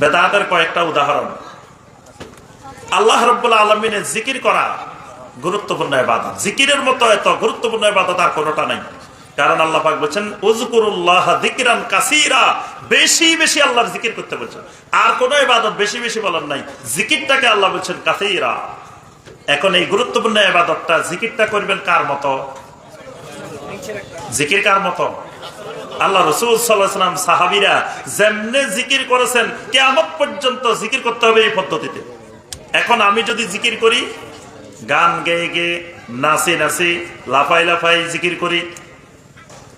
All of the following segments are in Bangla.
বেদাতের কয়েকটা উদাহরণ। আল্লাহ রব্বুল আলমিনের জিকির করা গুরুত্বপূর্ণ এবাদত জিকিরের মতো এত গুরুত্বপূর্ণ এবাদত আর কোনোটা নাই। কারণ আল্লাহ পাক বলছেন উজকুরুল্লাহ যিকিরান কাসীরা। বেশি বেশি আল্লাহর জিকির করতে বলছেন। আর কোনো ইবাদত বেশি বেশি বলার নাই। জিকিরটাকে আল্লাহ বলছেন কাসীরা। এখন এই গুরুত্বপূর্ণ এবাদতটা জিকিরটা করবেন কার মতো? জিকির কার মতো? আল্লাহ রসুল সাল্লাহাম সাহাবিরা যেমনে জিকির করেছেন কেমন পর্যন্ত জিকির করতে হবে এই পদ্ধতিতে। এখন আমি যদি জিকির করি, গান গেয়ে গেয়ে নাচি নাচি লাফাই লাফাই জিকির করি,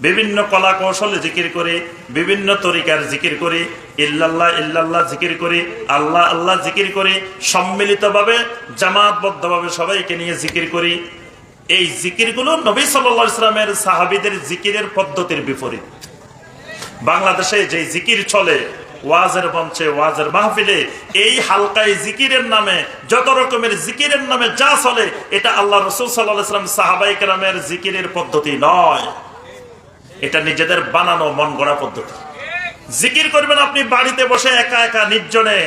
বিভিন্ন কলা কৌশলে জিকির করি, বিভিন্ন তরিকার জিকির করি, ইল্লাল্লাহ ইল্লাল্লাহ জিকির করি, আল্লাহ আল্লাহ জিকির করি, সম্মিলিতভাবে জামাতবদ্ধভাবে সবাইকে নিয়ে জিকির করি, এই জিকিরগুলো নবী সাল্লা ইসলামের সাহাবিদের জিকিরের পদ্ধতির বিপরীত। বাংলাদেশে যে জিকির চলে, ওয়াজের মঞ্চে, ওয়াজের মাহফিলে, এই হালকায় জিকিরের নামে, যত রকমের জিকিরের নামে যা চলে, এটা আল্লাহ রসুল সাল্লাহাম সাহাবাই কেরামের জিকিরের পদ্ধতি নয়। এটা নিজেদের বানানো মন গড়া পদ্ধতি। জিকির করবেন আপনি বাড়িতে বসে একা একা, নির্জনে।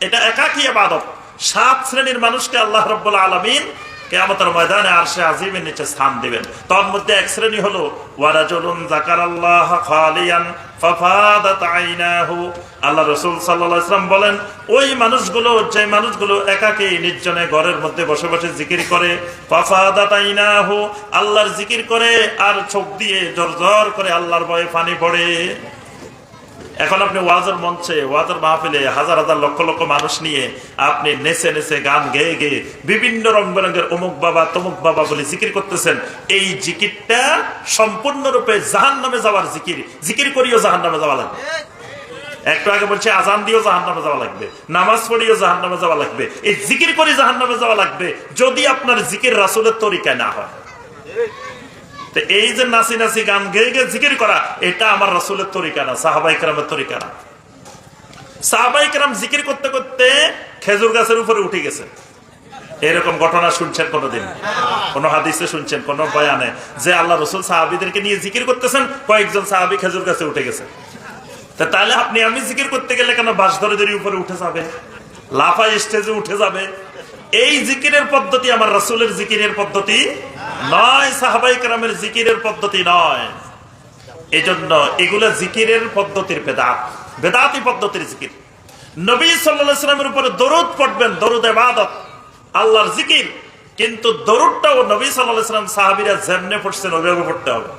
এটা একা কি আবাদত সাত শ্রেণির মানুষকে আল্লাহ রব্বুল আলমিন কেয়ামতের ময়দানে আর সে আজিমের নিচে স্থান দিবেন। তার মধ্যে এক শ্রেণি হলো ওয়ারাজুলুন জাকার আল্লাহ খালিয়ান আল্লাহ রাসূল বলেন, ওই মানুষগুলো, যে মানুষগুলো নির্জনে ঘরের মধ্যে বসে বসে জিকির করে আল্লাহর জিকির করে আর চোখ দিয়ে জর্জর করে আল্লাহর ভয়ে পানি পড়ে। এখন আপনি ওয়াজের মঞ্চে, ওয়াজের মাহফিলে হাজার হাজার লক্ষ লক্ষ মানুষ নিয়ে আপনি নেচে নেচে গান গেয়ে গেয়ে বিভিন্ন রং বেরঙের অমুক বাবা, তমুক বাবা বলে জিকির করতেছেন। এই জিকিরটা সম্পূর্ণরূপে জাহান নামে যাওয়ার জিকির। জিকির করিও জাহান নামে যাওয়া লাগবে। একটু আগে বলছে, আজান দিয়েও জাহান নামে যাওয়া লাগবে। নামাজ পড়িও জাহান নামে যাওয়া লাগবে। এই জিকির করি জাহান নামে যাওয়া লাগবে যদি আপনার জিকির রাসুলের তরিকায় না হয়। এই যে নাচি নাচি গান গেয়ে গেয়ে জিকির করা, এটা আমার রসুলের তরিকা না, সাহাবাই কেরামের তরিকা না। সাহাবাই কেরাম জিকির করতে করতে খেজুর গাছের উপরে উঠে গেছে। এরকম ঘটনা শুনছেন কোনোদিন? কোন হাদিসে শুনছেন, কোন বয়ানে? যে আল্লাহ রসুল সাহাবিদেরকে নিয়ে জিকির করতেছেন, কয়েকজন সাহাবি খেজুর গাছে উঠে গেছে। তাহলে আপনি আমি জিকির করতে গেলে কেন বাস ধরে ধরে উপরে উঠে যাবে? লাফা স্টেজে উঠে যাবে? এই জিকিরের পদ্ধতি আমার রসুলের জিকিরের পদ্ধতি নয় সাহাবাই কালামের জিকিরের পদ্ধতি নয়। এজন্য এগুলো জিকিরের পদ্ধতির বেদাত, বেদাতি পদ্ধতির জিকির। নবী সাল্লামের উপরে দরুদ পড়বেন, দরুদ এবাদত আল্লাহর জিকির। কিন্তু দরুদটাও নবী সাল্লাম সাহাবিরা যেমনে পড়ছেন, ওইভাবে পড়তে হবে।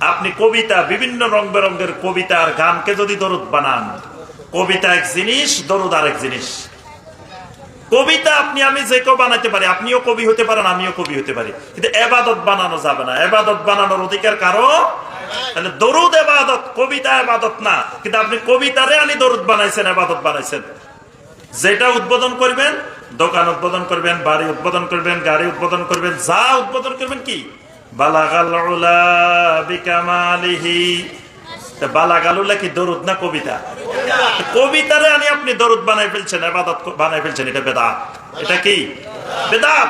আপনি কবিতা, বিভিন্ন রং বেরঙ্গের কবিতা আর গানকে যদি দরুদ বানান, কবিতা এক জিনিস, দরুদ আর এক জিনিস। কবিতা আপনি, আমি যে কেউ বানাতে পারি, আপনিও কবি হতে পারেন, আমিও কবি হতে পারি। কিন্তু এবাদত বানানো যাবে না। এবাদত বানানোর অধিকার কারও? তাহলে দরুদ এবাদত, কবিতা এবাদত না। কিন্তু আপনি কবিতারে আনি দরুদ বানাইছেন, এবাদত বানাইছেন। যেটা উদ্বোধন করবেন, দোকান উদ্বোধন করবেন, বাড়ি উদ্বোধন করবেন, গাড়ি উদ্বোধন করবেন, যা উদ্বোধন করবেন কি? বালাগাল বালাগালুলা কি দরুদ না কবিতা? কবিতারে আনি আপনি দরুদ বানাই ফেলছেন আবাদত বানাই ফেলছেন, এটা বেদাত। এটা কি? বেদাত।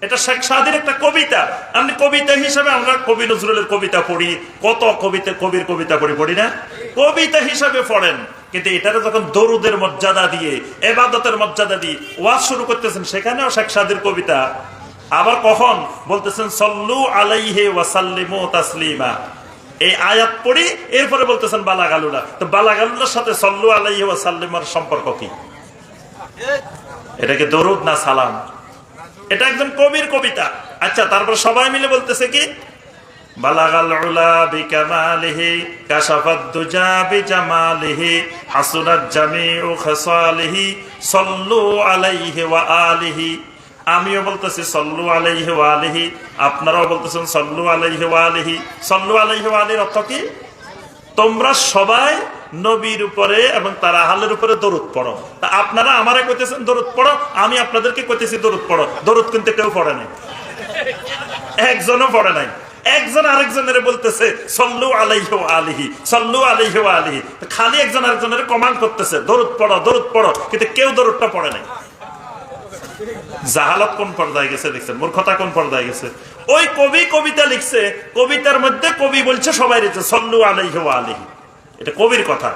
এটা শেখ সাদির একটা কবিতা। আপনি কবিতা হিসাবে আমরা কবি নজরুলের কবিতা পড়ি, কত কবিতা কবির কবিতা পড়ি পড়ি না? কবিতা হিসাবে পড়েন। কিন্তু এটারে যখন দরুদের মর্যাদা দিয়ে এবাদতের মর্যাদা দিয়ে ওয়াজ শুরু করতেছেন, সেখানেও শেখ সাদির কবিতা। আবার কখন? বলতেছেন, সল্লু আলাইহে ওয়াসাল্লিমু তাসলিমা। এই আয়াত পড়ি এরপরে বলতেছেন বালাগালুলা তো বালাগালুলার সাথে সল্লু আলাই সাল্লিমার সম্পর্ক কি? এটাকে দরুদ না সালাম? এটা একজন কবির কবিতা। আচ্ছা তারপর সবাই মিলে বলতেছে কি? বালাগাল উলা বিকামালিহি, কাশাফাত দুজা হাসুনাত ওয়া আমিও বলতেছি, সল্লু আলাইহি ওয়া আলিহি, আপনারাও বলতেছেন, সল্লু আলাইহি ওয়া আলিহি। সল্লু আলাইহি ওয়া আলিহির অর্থ কি? তোমরা সবাই নবীর উপরে এবং তার আহালের উপরে দরুদ পড়ো। তা আপনারা আমারে কইতেছেন, দরুদ পড়ো, আমি আপনাদেরকে কইতেছি দরুদ পড়ো। দরুদ কিন্তু কেউ পড়ে নাই। একজনও পড়ে নাই। একজন আরেকজনের বলতেছে, সল্লু আলাইহি আলিহি, সল্লু আলাইহি আলিহি। খালি একজন আরেকজনের কমান্ড করতেছে, দরুদ পড়ো দরুদ পড়ো। কিন্তু কেউ দরুদটা পড়ে নাই। জাহালত কোন পর্দায় গেছে দেখছেন? মূর্খতা কোন পর্দায় গেছে? ওই কবি কবিতা লিখছে, কবিতার মধ্যে কবি বলছে, সবাই সল্লু এটা কবির কথা।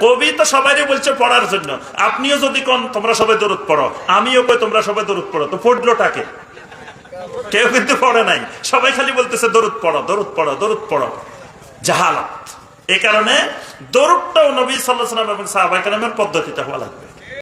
কবি তো সবাই বলছে পড়ার জন্য। আপনিও যদি কোন, তোমরা সবাই দরুদ পড়ো। আমিও কই, তোমরা সবাই দরুদ পড়ো। তো পড়লোটাকে কেউ কিন্তু পড়ে নাই। সবাই খালি বলতেছে, দরুদ পড়ো দরুদ পড়ো দরুদ পড়ো। জাহালাত। এই কারণে দরুদটাও নবী সাল্লাহ সাল্লাম এবং সাহাবাই কালামের পদ্ধতিতে হওয়া লাগবে।